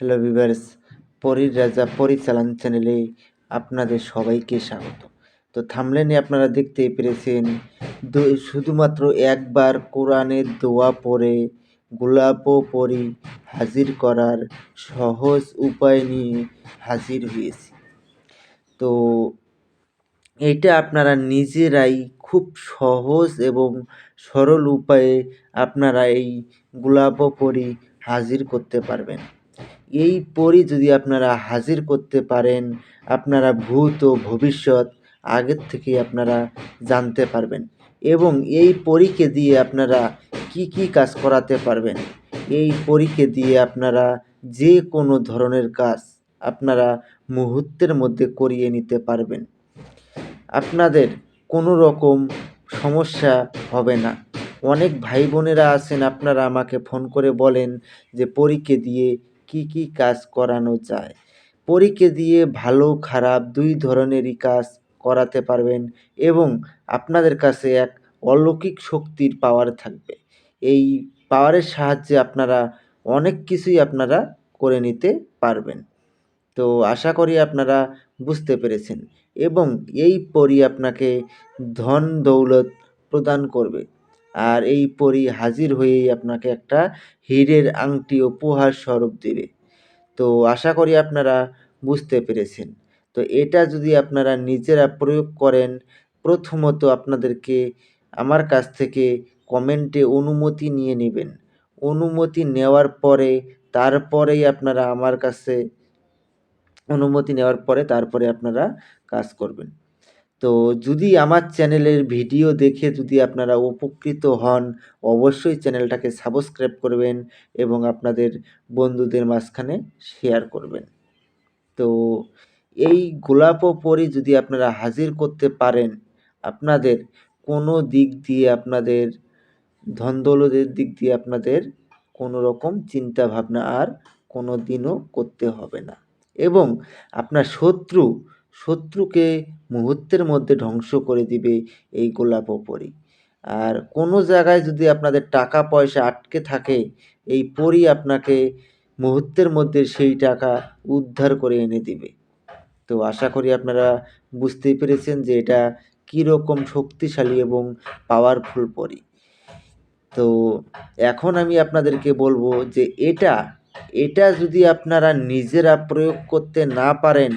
Hello viewers পরীর রাজা পরিচালন চ্যানেলে আপনাদের সবাইকে স্বাগত। তো থামলেনে আপনারা দেখতেই পেরেছেন শুধুমাত্র একবার কোরআনের দোয়া পড়ে গোলাপ পরি হাজির করার সহজ উপায় নিয়ে হাজির হয়েছি। তো এটা আপনারা নিজেরাই খুব সহজ এবং সরল উপায়ে আপনারা এই গোলাপ পরি হাজির করতে পারবেন। এই পরি যদি আপনারা হাজির করতে পারেন, আপনারা ভূত ও ভবিষ্যৎ আগের থেকেই আপনারা জানতে পারবেন এবং এই পরীকে দিয়ে আপনারা কি কি কাজ করাতে পারবেন। এই পরীকে দিয়ে আপনারা যে কোনো ধরনের কাজ আপনারা মুহূর্তের মধ্যে করিয়ে নিতে পারবেন। আপনাদের কোনো রকম সমস্যা হবে না। অনেক ভাই বোনেরা আছেন, আপনারা আমাকে ফোন করে বলেন যে পরীকে দিয়ে কি কি কাজ করানো যায়? পরীকে দিয়ে ভালো, খারাপ দুই ধরনেরই কাজ করাতে পারবেন এবং আপনাদের কাছে এক অলৌকিক শক্তির পাওয়ার থাকবে। এই পাওয়ারের সাহায্যে আপনারা অনেক কিছুই আপনারা করে নিতে পারবেন। তো আশা করি আপনারা বুঝতে পেরেছেন এবং এই পরি আপনাকে ধন দৌলত প্রদান করবে। আর এই পরি হাজির হয়েই আপনাকে একটা হীরের আংটি উপহার স্বরূপ দেবে। তো আশা করি আপনারা বুঝতে পেরেছেন। তো এটা যদি আপনারা নিজেরা প্রয়োগ করেন, প্রথমত আপনাদেরকে আমার কাছ থেকে কমেন্টে অনুমতি নিয়ে নেবেন। অনুমতি নেওয়ার পরে, তারপরেই আপনারা আমার কাছে অনুমতি নেওয়ার পরে তারপরে আপনারা কাজ করবেন। তো যদি আমার চ্যানেলের ভিডিও দেখে যদি আপনারা উপকৃত হন, অবশ্যই চ্যানেলটাকে সাবস্ক্রাইব করবেন এবং আপনাদের বন্ধুদের মাঝখানে শেয়ার করবেন। তো এই গোলাপ পরি যদি আপনারা হাজির করতে পারেন, আপনাদের কোনো দিক দিয়ে আপনাদের ধন দৌলতের দিক দিয়ে আপনাদের কোনো রকম চিন্তা ভাবনা আর কোনো দিনও করতে হবে না। এবং আপনার শত্রু শত্রুকে মুহূর্তের মধ্যে ধ্বংস করে দিবে এই গোলাপ পরি আর কোনো জায়গায় যদি আপনাদের টাকা পয়সা আটকে থাকে, এই পরি আপনাকে মুহূর্তের মধ্যে সেই টাকা উদ্ধার করে এনে দিবে। তো আশা করি আপনারা বুঝতেই পেরেছেন যে এটা কীরকম শক্তিশালী এবং পাওয়ারফুল পরি। তো এখন আমি আপনাদেরকে বলব যে এটা এটা যদি আপনারা নিজেরা প্রয়োগ করতে না পারেন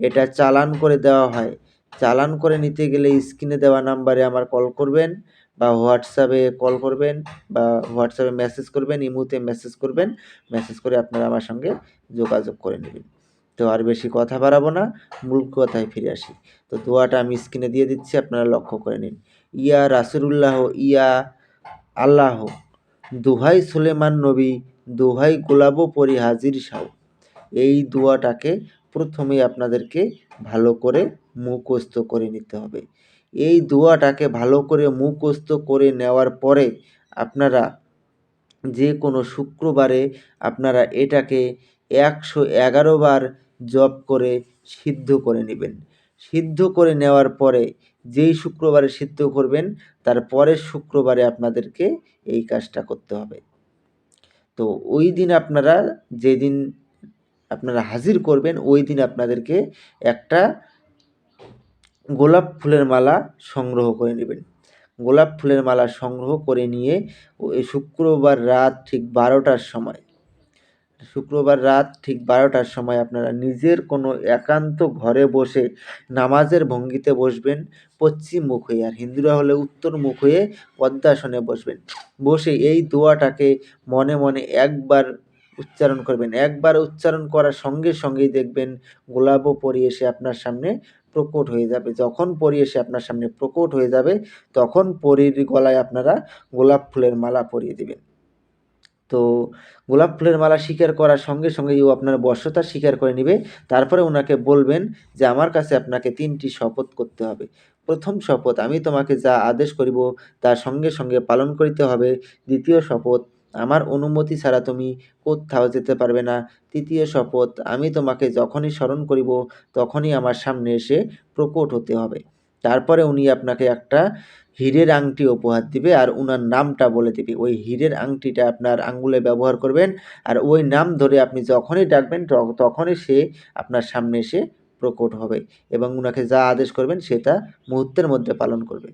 এটা চালান করে দেওয়া হয়। চালান করে নিতে গেলে স্ক্রিনে দেওয়া নাম্বারে আমার কল করবেন বা হোয়াটসঅ্যাপে কল করবেন বা হোয়াটসঅ্যাপে মেসেজ করবেন, ইমুতে মেসেজ করবেন মেসেজ করে আপনারা আমার সঙ্গে যোগাযোগ করে নেবেন। তো আর বেশি কথা বাড়াবো না, মূল কথায় ফিরে আসি। তো দোয়াটা আমি স্ক্রিনে দিয়ে দিচ্ছি, আপনারা লক্ষ্য করে নিন। ইয়া রাসুলুল্লাহ, ইয়া আল্লাহ, দোহাই সুলেমান নবী, দোহাই গোলাপ পরি হাজির সাও এই দোয়াটাকে প্রথমেই আপনাদেরকে ভালো করে মুখস্থ করে নিতে হবে। এই দোয়াটাকে ভালো করে মুখস্থ করে নেওয়ার পরে আপনারা যে কোনো শুক্রবারে আপনারা এটাকে একশো এগারো বার জপ করে সিদ্ধ করে নেবেন। সিদ্ধ করে নেওয়ার পরে যেই শুক্রবারে সিদ্ধ করবেন, তার পরের শুক্রবারে আপনাদেরকে এই কাজটা করতে হবে। তো ওই দিন আপনারা যেদিন আপনারা হাজির করবেন, ওই দিন আপনাদেরকে একটা গোলাপ ফুলের মালা সংগ্রহ করে নেবেন। গোলাপ ফুলের মালা সংগ্রহ করে নিয়ে ওই শুক্রবার রাত ঠিক বারোটার সময়, শুক্রবার রাত ঠিক বারোটার সময় আপনারা নিজের কোনো একান্ত ঘরে বসে নামাজের ভঙ্গিতে বসবেন, পশ্চিম মুখ হয়ে আর হিন্দুরা হলে উত্তর মুখ হয়ে পদ্মাসনে বসবেন। বসে এই দোয়াটাকে মনে মনে একবার উচ্চারণ করবেন। একবার উচ্চারণ করার সঙ্গে সঙ্গেই দেখবেন গোলাপও পরি এসে আপনার সামনে প্রকট হয়ে যাবে। যখন পরি এসে আপনার সামনে প্রকট হয়ে যাবে, তখন পরির গলায় আপনারা গোলাপ ফুলের মালা পরিয়ে দেবেন। তো গোলাপ ফুলের মালা স্বীকার করার সঙ্গে সঙ্গেই ও আপনার বশ্যতা স্বীকার করে নেবে। তারপরে ওনাকে বলবেন যে, আমার কাছে আপনাকে তিনটি শপথ করতে হবে। প্রথম শপথ, আমি তোমাকে যা আদেশ করিব, তার সঙ্গে সঙ্গে পালন করিতে হবে। দ্বিতীয় শপথ আমার অনুমতি ছাড়া তুমি কোথাও যেতে পারবে না। তৃতীয় শপথ, আমি তোমাকে যখনই স্মরণ করিব, তখনই আমার সামনে এসে প্রকট হতে হবে। তারপরে উনি আপনাকে একটা হীরের আংটি উপহার দিবে আর উনার নামটা বলে দিবে। ওই হীরের আংটিটা আপনার আঙ্গুলে ব্যবহার করবেন আর ওই নাম ধরে আপনি যখনই ডাকবেন তখনই সে আপনার সামনে এসে প্রকট হবে এবং উনাকে যা আদেশ করবেন, সেটা মুহূর্তের মধ্যে পালন করবে।